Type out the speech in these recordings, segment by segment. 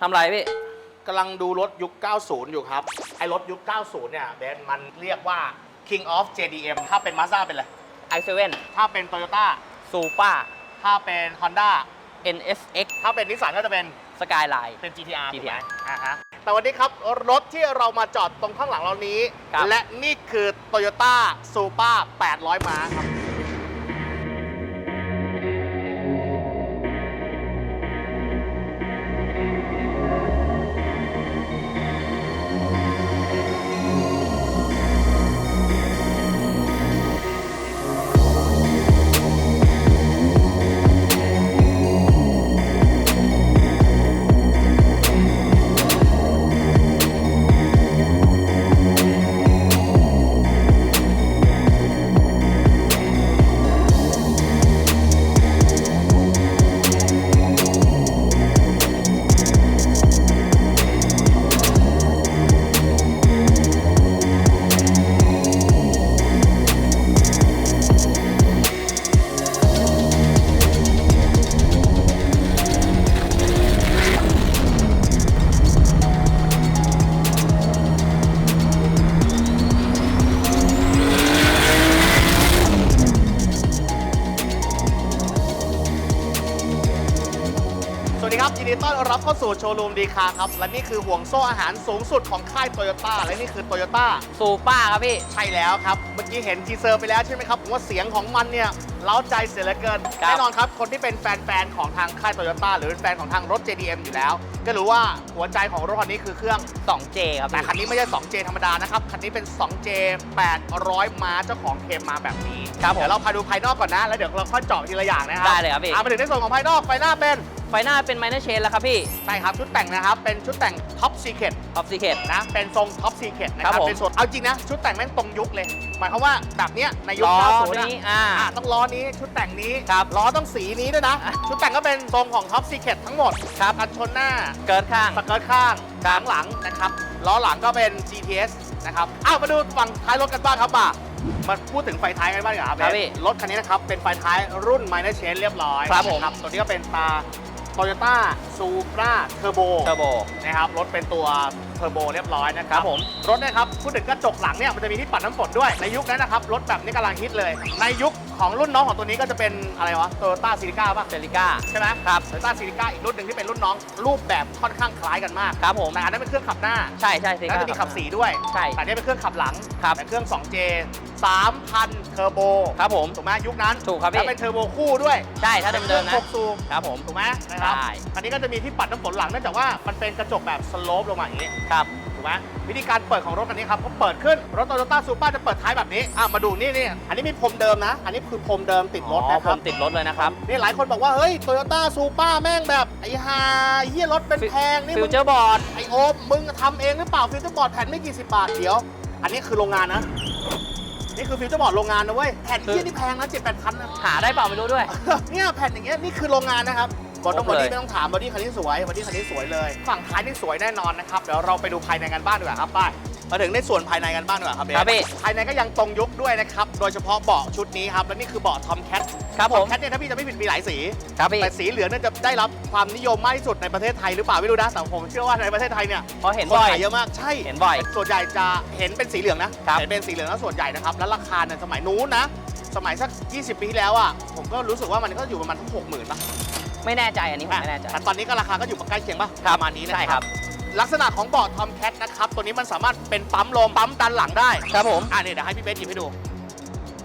ทำไรพี่ กำลังดูรถยุค 90 อยู่ครับ ไอ้รถยุค 90 เนี่ยเบนซ์มันเรียกว่า King of JDM ถ้าเป็น Mazda เป็นอะไร i7 ถ้าเป็น Toyota Supra ถ้าเป็น Honda NSX ถ้าเป็นนิสสันก็จะเป็น Skyline เป็น GTR ถูกไหม GTR อ่าฮะ แต่วันนี้ครับ รถที่เรามาจอดตรงข้างหลังเรานี้ ครับ และนี่คือ Toyota Supra 800 ม้าครับ สู่โชว์รูมดีคาครับ และนี่คือห่วงโซ่อาหารสูงสุดของค่ายโตโยต้าและนี่คือโตโยต้า Supra ครับพี่ ใช่แล้วครับ เมื่อกี้เห็นทีเซอร์ไปแล้วใช่ไหมครับผมว่าเสียงของมันเนี่ย เล้าใจเสียเหลือเกิน ครับ แน่นอนครับ คนที่เป็นแฟน ๆ ของทางค่ายโตโยต้าหรือเป็นแฟนของทางรถ JDM อยู่แล้ว ก็รู้ว่าหัวใจของรถคันนี้คือเครื่อง 2J ครับแต่พี่คันนี้ไม่ใช่ 2J ธรรมดานะครับ คันนี้เป็น 2J 800 ม้าเจ้าของเคลมมาแบบนี้ ครับผม เดี๋ยวเราพาดูภายนอกก่อนนะ แล้วเดี๋ยวเราค่อยเจาะทีละอย่างนะครับได้เลยครับพี่อะมาถึงในส่วนของภายนอกไฟหน้าเป็นไฟหน้าเป็น minor chain แล้วครับพี่ใช่ครับชุดแต่งนะครับ เป็นชุดแต่ง Top Secret Top Secret นะ เป็นทรง Top Secret นะคครัรับบผม เป็นส่วนเอาจริงนะ ชุดแต่งแม่งตรงยุคเลย หมายความว่าแบบเนี้ยในยุคล้อ90นะนี้อ่า อะต้องล้อนี้ชุดแต่งนี้ครับล้อต้องสีนี้ด้วยนะอะชุดแต่งก็เป็นทรงของ Top Secret ทั้งหมดครับกันชนหน้าเกิดข้างสเกิร์ตข้างหางหลังนะครับล้อหลังก็เป็น GTS นะครับอ้าวมาดูฝั่งท้ายรถกันบ้างครับป่ามาพูดถึงไฟท้ายกันบ้างดีกว่าครับครับเบนพี่รถคันนี้นะครับ เป็นไฟท้ายรุ่น Minor Change เรียบร้อยครับผมนะตัวนี้ก็เป็นตา Toyota Supra Turbo เทอร์โบนะครับ รถเป็นตัวเทอร์โบเรียบร้อยนะครัครับบผม รถเนะครับพูดถึงกระจกหลังเนี่ย มันจะมีที่ปัดน้ำฝนด้วย ในยุคนั้นนะครับ รถแบบนี้กำลังฮิตเลย ในยุค ของรุ่นน้องของตัวนี้ก็จะเป็นอะไรวะ Toyota Celica ป่ะเซริก้าใช่ไหมครับโตโยต้าซีริก้าอีกรุ่นหนึ่งที่เป็นรุ่นน้องรูปแบบค่อนข้างคล้ายกันมากครับผมแต่อันนั้นเป็นเครื่องขับหน้าใช่ใช่เซริแล้วก้า จะมีขับสีด้วยใช่แต่อันนี่เป็นเครื่องขับหลังครับ แต่เครื่อง 2J 3,000เทอร์โบครับผม ถูกไหมยุคนั้นถูกครับพี่ แล้วเป็นเทอร์โบคู่ด้วยใช่ถ้าเดิมๆนะ ป็ครื่องหกสูบครับผม ถูกไหมนะครับใช่ อันนี้ก็จะมีที่ปัดน้ำฝนหลังเนื่องจากว่ามันเป็นกระจกแบบสโลปลงมาอย่างนี้ ครับ ถูกไหมวิธีการเปิดของรถคันนี้ครับเขาเปิดขึ้นรถโตโยต้าซูเปอร์จะเปิดท้ายแบบนี้อะมาดูนี่นี่อันนี้มีพรมเดิมนะ อันนี้คือพรมเดิมติดรถอ๋อนะผครับมติดรถเลยนะครับนี่หลายคนบอกว่าเฮ้ยโตโยต้าซูเปอร์แม่งแบบไอ้ฮาเฮียรถเป็นแพงนี่ฟิมึวง เจอร์บอร์ด ไอโอมมึงทำเองหรือเปล่าฟิวเจอร์บอร์ดแผ่นไม่กี่สิบบาทเดี๋ยว อันนี้คือโรงงานนะ นี่คือฟิวเจอร์บอร์ดโรงงานนะเว้ย แผ่นคือ ที่นี่แพงนะเจ็ดแปดพันนะ หาได้เปล่าไม่รู้ด้วย เนี่ยแผ่นอย่างเงี้ยนี่คือโรงงานนะครับ บอดี้คบรอบเลยดี้ไม่ต้องถามบอดี้คันนี้สวยบอดี้คันนี้สวยเลย ฝั่งท้ายนี่สวยแน่นอนนะครับเดี๋ยวเราไปดูภายในกันบ้างดีกว่าครับป้ายมาถึงในส่วนภายในกันบ้างดีกว่าครับเบนครับพี่ภายในก็ยังตรงยุคด้วยนะครับ โดยเฉพาะเบาะชุดนี้ครับ และนี่คือเบาะทอมแคทครับทผอมมแคทเนี่ยถ้าพี่จะไม่ผิดมีหลายสี ครับพี่ แต่สีเหลืองเนี่ยจะได้รับความนิยมมากที่สุดในประเทศไทยหรือเปล่าไม่รู้นะแต่ผมเชื่อว่าในประเทศไทยเนี่ยเพราะเห็นคนบ่อยขายเยอะมาก ใช่ เห็นบ่อย ส่วนใหญ่จะเห็นเป็นสีเหลืองนะครับเห็นเป็นสีเหลืองแล้วส่วนใหญ่นะครับ แล้วราคาเนี่ยสมัยนู้นนะ สมัยสัก 20 ปีที่แล้วอะ ผมก็รู้สึกว่ามันก็อยู่ประมาณทั้งหกหมื่นป่ะ ไม่แน่ใจอันนี้ผมไม่แน่ใจ แต่ตอนนี้ก็ราคาก็อยู่ใกล้เคียงป่ะครับประมาณนี้นะใช่คครัรับบลักษณะของเบาะทอมแคทนะครับ ตัวนี้มันสามารถเป็นปั๊มลมปั๊มดันหลังได้ครับผม อะเนี่ยเดี๋ยวให้พี่เบสหยิบให้ดู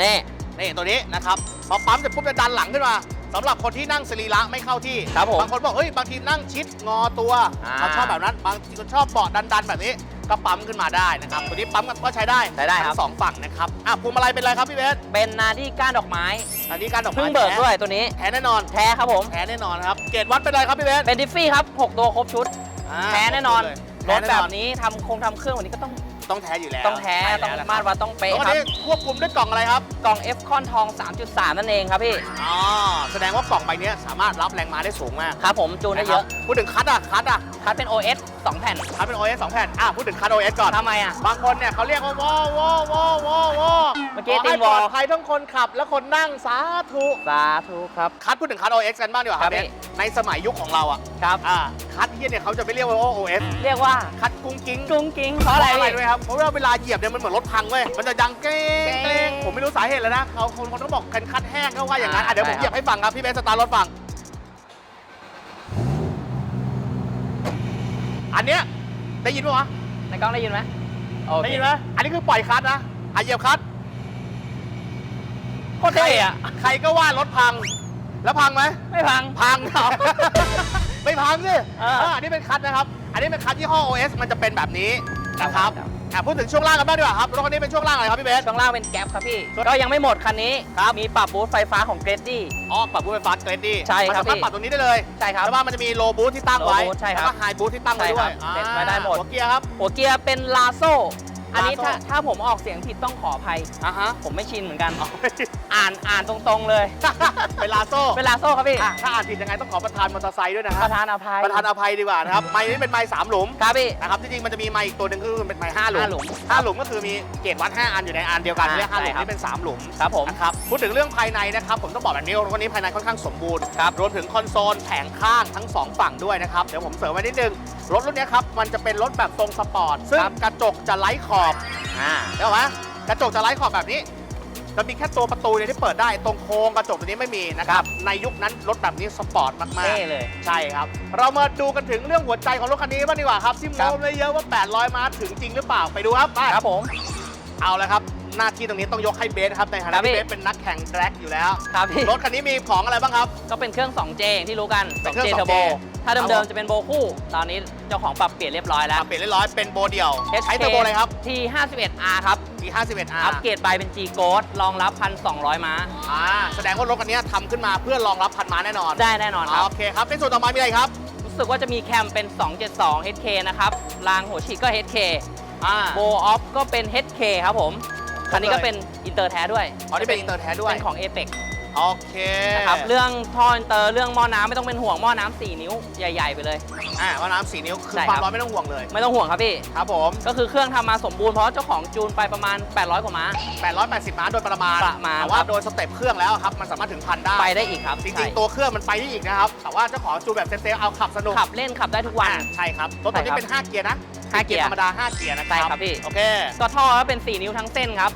นี่ นี่ตัวนี้นะครับ พอปั๊มเสร็จปุ๊บจะดันหลังขึ้นมาสำหรับคนที่นั่งสรีระไม่เข้าที่ ครับผม บางคนบอกเฮ้ยบางทีนั่งชิดงอตัวอ่าเขาชอบแบบนั้น บางทีก็ชอบเบาะดันๆแบบนี้ ก็ปั๊มขึ้นมาได้นะครับ ตัวนี้ปั๊มก็ใช้ได้ใช้ได้ครับ ทั้งสองฝั่งนะครับอะพวงมาลัยเป็นอะไรครับพี่เบสเป็นนาที่ก้านดอกไม้อันนี้การดอกไม้เพิ่งเบิกแท้ด้วยตัวนี้ แท้แน่นอนแท้ครับผม แท้แน่นอนครับเกรดวัดเป็นอะไรครับพี่เบสเป็นดิฟฟี่ครับ 6 ตัวครบชุด อ่าแท้แน่นอนเลยรถท้แบบน่นนี้ทำคงทำเครื่องวันนี้ก็ต้อง ต้องแท้อยู่แล้วต้องแท้ใช่ต้องแล้วมาตรวัดต้องแล้เป๊ะวก็ครับ นี่ควบคุมด้วยกล่องอะไรครับกล่อง F คอนทอง 3.3 นั่นเองครับพี่ อ๋อแสดงว่ากล่องใบเนี้ยสามารถรับแรงม้าได้สูงมากครับผมจูนได้เยอะนะครับพูดถึงคัทอะคัทอะคัดเป็น OS 2 แผ่นคัทเป็น OS 2 แผ่นอะพูดถึงคัท OS ก่อน ทำไมอะ บางคนเนี่ยเขาเรียกว่าวอวอวอวอว อเมื่อกี้ขให้ตีมวอปลอดภัยทั้งคนขับและคนนั่งสาธุ สาธุครับ คัทพูดถึงคัท OS กันบ้างดีกว่าคครัรับบเบสพี่ในสมัยยุคของเราอะครับอ่าคัทเฮียเนี่ยเขาจะไม่เรียกว่า OS เรียกว่าคัทกุ้งกิ้งกุ้งกิ้งเพราะอะไรอะไรพี่ ด้วยครับเพราะว่าเวลาเหยียบเนี่ยมันเหมือนรถพังเว้ยมันจะดังเก้งเก้เก้งงผมไม่รู้สาเหตุเลยนะเขาคนคนต้องบอกกันคัดแห้งก็ว่าอย่างนั้นอ่าอะเดี๋ยวผมใช่เหยียบให้ฟังครับพี่เบสสตาร์ทรถฟัง อันเนี้ยได้ยินปะวะในกล้องได้ยินไหมโอเค ได้ยินไหมอันนี้คือปล่อยคัดนะอะเหยียบคัด โคตรเท่อะใครก็ว่ารถพัง แล้วพังไหมไม่พัง พังครับ ไม่พังสิเออเอออันนี้เป็นคัดนะครับ อันนี้เป็นคัดยี่ห้อ OS มันจะเป็นแบบนี้นะครับครับอะพูดถึงช่วงล่างกันบ้างดีกว่าครับรถคันนี้เป็นช่วงล่างอะไรครับพี่เบส ช่วงล่างเป็นแก๊ปครับพี่ช่วงก็ยังไม่หมดคันนี้มีปรับบูสต์ไฟฟ้าของเกรดดี้ อ๋อปรับบูทไฟฟ้าเกรดดี้ใช่ครับมันสามารถพี่ ปรับตรงนี้ได้เลยใช่ครับ แต่ว่ามันจะมีโลบูทที่ตั้งไว้ low boost ใช่ครับแล้วก็ไฮบูทที่ตั้งไว้ด้วยใช่ครับเซ็ตไว้ได้หมด หัวเกียร์ครับ หัวเกียร์เป็นลาโซ อันนี้ Lasso ถ้าถ้าผมออกเสียงผิดต้องขออภัย อะฮะ ผมไม่ชินเหมือนกัน อ่านอ่านตรงๆเลย เป็นลาโซ่เป็นลาโซครับพี่ อะถ้าอ่านผิดยังไงต้องขอประธานมอเตอร์ไซค์ด้วยนะปฮะระธานอภัย ประธานอภัยดีกว่านะครับ ไม้นี้เป็นไม้สามหลุมครับพี่ นะครับ จริงๆ มันจะมีไม้อีกตัวหนึ่งก็คือเป็นไม้ห้าหลุมห้าหลุมห้าหลุมก็คือมีเกจวัดห้าอันอยู่ในอันเดียวกันอ่าเรียกห้าหลุมใช่ครับ นี่เป็นสามหลุม ครับผมนะครับพูดถึงเรื่องภายในนะครับ ผมต้องบอกแบบนี้รถคันนี้ภายในค่อนข้างสมบูรณ์ครับรวมถึงคอนโซลแผงข้างทั้ง 2 ฝั่งด้วยนะครับ เดี๋ยวผมเสริมไว้นิดนึง รถรุ่นนี้ครับ มันจะเป็นรถแบบทรงสปอร์ต ซึ่งครับกระจกจะไร้ขอบอ่าเดี๋ยวไหมกระจกจะไร้ขอบแบบนี้ จะมีแค่ตัวประตูเนี่ยที่เปิดได้ ตรงโค้งกระจกตัวนี้ไม่มีนะครับ ในยุคนั้นรถแบบนี้สปอร์ตมากเท่เลย ๆ ใช่ครับ เรามาดูกันถึงเรื่องหัวใจของรถคันนี้บ้างดีกว่าครับที่ครัโม้บเลยเยอะว่า 800 ม้าถึงจริงหรือเปล่าไปดูครับไปครับผม เอาเลยครับ หน้าที่ตรงนี้ต้องยกให้เบสครับในฐาครันะบพี่ ที่เบสเป็นนักแข่งแดร็กอยู่แล้ว ครับพี่ รถคันนี้มีของอะไรบ้างครับ ก็เป็นเครื่อง 2J อย่างที่รู้กัน เป็นเครื่อง 2J เทอร์โบ 2J ถ้าครับผเดิมมๆจะเป็นโบคู่ ตอนนี้เจ้าของปรับเปลี่ยนเรียบร้อยแล้ว เปลี่ยนเรียบร้อยเป็นโบเดี่ยว HK ใช้เทอร์โบอะไรครับ T51R ครับ T51R อัปเกรดไปเป็น G Gold รองรับ 1,200 ม้าอ่าแสดงว่ารถคันนี้ทำขึ้นมาเพื่อรองรับพันม้าแน่นอน ได้แน่นอนครับโอเคครับในส่วนต่อมามีอะไรครับ รู้สึกว่าจะมีแคมเป็น 272 HK นะครับรางหัวฉีดก็ HK อ่าโบออฟก็เป็น HK ครับผมคันนี้ก็เป็นอินเตอร์แท้ด้วยอ๋อนี่เป็นอินเตอร์แท้ด้วยเป็นของ Apex โอเคนะครับเรื่องท่ออินเตอร์เรื่องหม้อน้ำไม่ต้องเป็นห่วงหม้อน้ำ4นิ้วใหญ่ ๆ ไปเลย อ่าว่าน้ำสีนิ้วคือใช่ความครับร้อนไม่ต้องห่วงเลย ไม่ต้องห่วงครับพี่ ครับผม ก็คือเครื่องทำมาสมบูรณ์เพราะเจ้าของจูนไปประมาณ 800 กว่าม้า 880ม้าโดยประมาณประมาณแต่ว่าครับ โดยสเต็ปเครื่องแล้วครับ มันสามารถถึงพันได้ ไปได้อีกครับจใช่ริง ๆ ตัวเครื่องมันไปได้อีกนะครับ แต่ว่าเจ้าของจูนแบบเซฟๆเอาขับสนุกขับเล่นขับได้ทุกวัน อ่าใช่ครับรถตัวนี้ใช่ครับเป็น 5 เกียร์นะห้าเกียร์ธรรมดา 5 เกียร์นะครัใช่ครับพี่ โอเค ก็ท่อก็เป็น 4 นิ้วทั้งเส้นครับ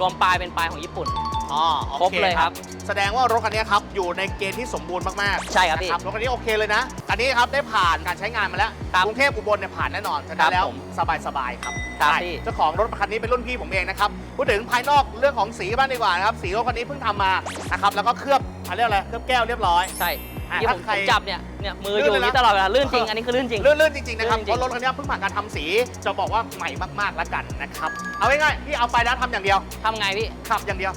รวมปลายเป็นปลายของญี่ปุ่น อ๋อโอครบเลยครับ แสดงว่ารถคันนี้ครับอยู่ในเกณฑ์ที่สมบูรณ์มากๆใช่ครับพี่ นะรถคันนี้โอเคเลยนะอันนี้ครับได้ผ่านการใช้งานมาแล้วครับกรุงเทพอุบลเนี่ยผ่านแน่นอนฉะครันั้บนแล้วผมสบายๆครับครับได้พี่ เจ้าของรถคันนี้เป็นรุ่นพี่ผมเองนะครับพูดถึงภายนอกเรื่องของสีบ้างดีกว่านะครับสีรถคันนี้เพิ่งทำมานะครับแล้วก็เคลือบอะไรยกอะไรเคลือบแก้วเรียบร้อย ใช่อะที่ผมถ้าใครผมจับเนี่ยเนี่ยมือลื่อนยู่เลยอย่างนะ นี้ตลอดเวลาลื่นจริง อันนี้คือลื่นจริง ลื่นๆจริงๆนะครับลื่นจริงเพราะรถคันนี้เพิ่งผ่านการทำสีจะบอกว่าใหม่มากๆแล้วกันนะครับเอาง่ายๆพี่เอาไปแล้วทำอย่างเดียว ทำไงพี่ขับอย่างเดียว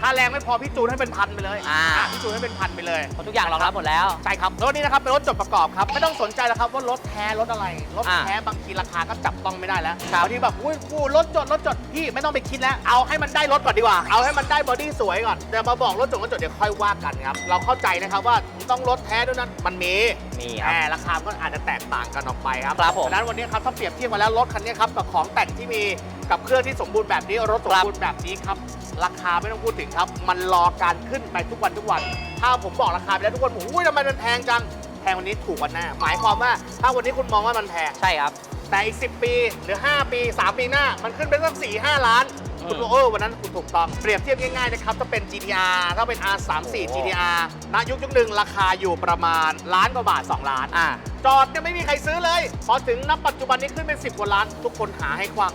ถ้าแรงไม่พอพี่จูนให้เป็นพันไปเลยอ่าอะพี่จูนให้เป็นพันไปเลย เพราะทุกอย่างรองรับหมดแล้ว ใช่ครับรถนี้นะครับเป็นรถจดประกอบครับไม่ต้องสนใจแล้วครับว่ารถแท้รถอะไรรถอ่าแท้บางทีราคาก็จับต้องไม่ได้แล้วครับบางทีแบบอุ้ยกูรถจดรถจดพี่ไม่ต้องไปคิดแล้วเอาให้มันได้รถก่อนดีกว่า เอาให้มันได้บอดี้สวยก่อนเดี๋ยวมาบอกรถจดรถจดเดี๋ยวค่อยว่ากันครับเราเข้าใจนะครับว่าต้องรถแท้ด้วยนั้นมันมีมีครับแต่ราคาก็อาจจะแตกต่างกันออกไปครับครับผมดังนั้นวันนี้ครับถ้าเปรียบเทียบมาแล้วรถคันนี้ครับกับของแต่งที่มีกับเครื่องที่สมบูรณ์แบบนี้รถสมบูรณ์แบบนี้ครับ ราคาไม่ต้องพูดถึงครับ มันรอการขึ้นไปทุกวันทุกวัน ถ้าผมบอกราคาไปแล้วทุกคนบอกอุ้ยทำไมมันแพงจัง แพงวันนี้ถูกวันหน้า หมายความว่าถ้าวันนี้คุณมองว่ามันแพง ใช่ครับ แต่อีก 10 ปีหรือ 5 ปี 3 ปีหน้า มันขึ้นไปสัก4 5 ล้านอืมคุณบอกเออวันนั้นคุณถูกต้อง เปรียบเทียบง่ายๆนะครับถ้าเป็น GTR ถ้าเป็น R34 โอ้ GTR ณยุคยุคหนึ่งราคาอยู่ประมาณล้านกว่าบาท 2 ล้าน อ่าจอดเนี่ยไม่มีใครซื้อเลย พอถึงณปัจจุบันนี้ขึ้นเป็น 10 กว่าล้าน ทุกคนหาให้ควัก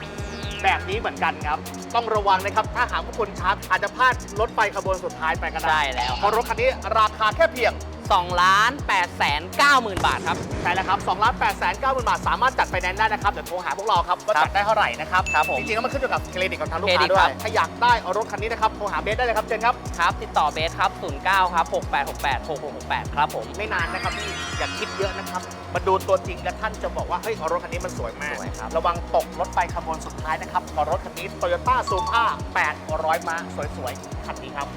แบบนี้เหมือนกันครับ ต้องระวังนะครับ ถ้าหากว่าคนชาร์จอาจจะพลาดรถไฟขบวนสุดท้ายไปก็ได้ ใช่แล้วเพราะรถคันนี้ราคาแค่เพียง 2ล้าน8แสน9หมื่นบาทครับ ใช่แล้วครับ2ล้าน8แสน9หมื่นบาท สามารถจัดไฟแนนซ์ได้นะครับ เดี๋ยวโทรหาพวกเราครับ ว่าครับจัดได้เท่าไหร่นะครับ ครับผม จริงๆแล้วมันขึ้นอยู่กับเครดิตของทางลูกเครค้าดิตด้วครัยบถ้าอยากได้เอารถคันนี้นะครับ โทรหาเบสได้เลยครับเชิญครับ ครับ ติดต่อเบสครับ 09 ครับ 6868 6668 ครับผม ไม่นานนะครับพี่ อย่าคิดเยอะนะครับ มาดูตัวจริงแล้วท่านจะบอกว่า เฮ้ยเอารถคันนี้มันสวยมากสวยครับระวังตกรถไฟขบวนสุดท้ายนะครับกับรถคันนี้ Toyota Supra 800ม้าสวยๆคันนี้ครับ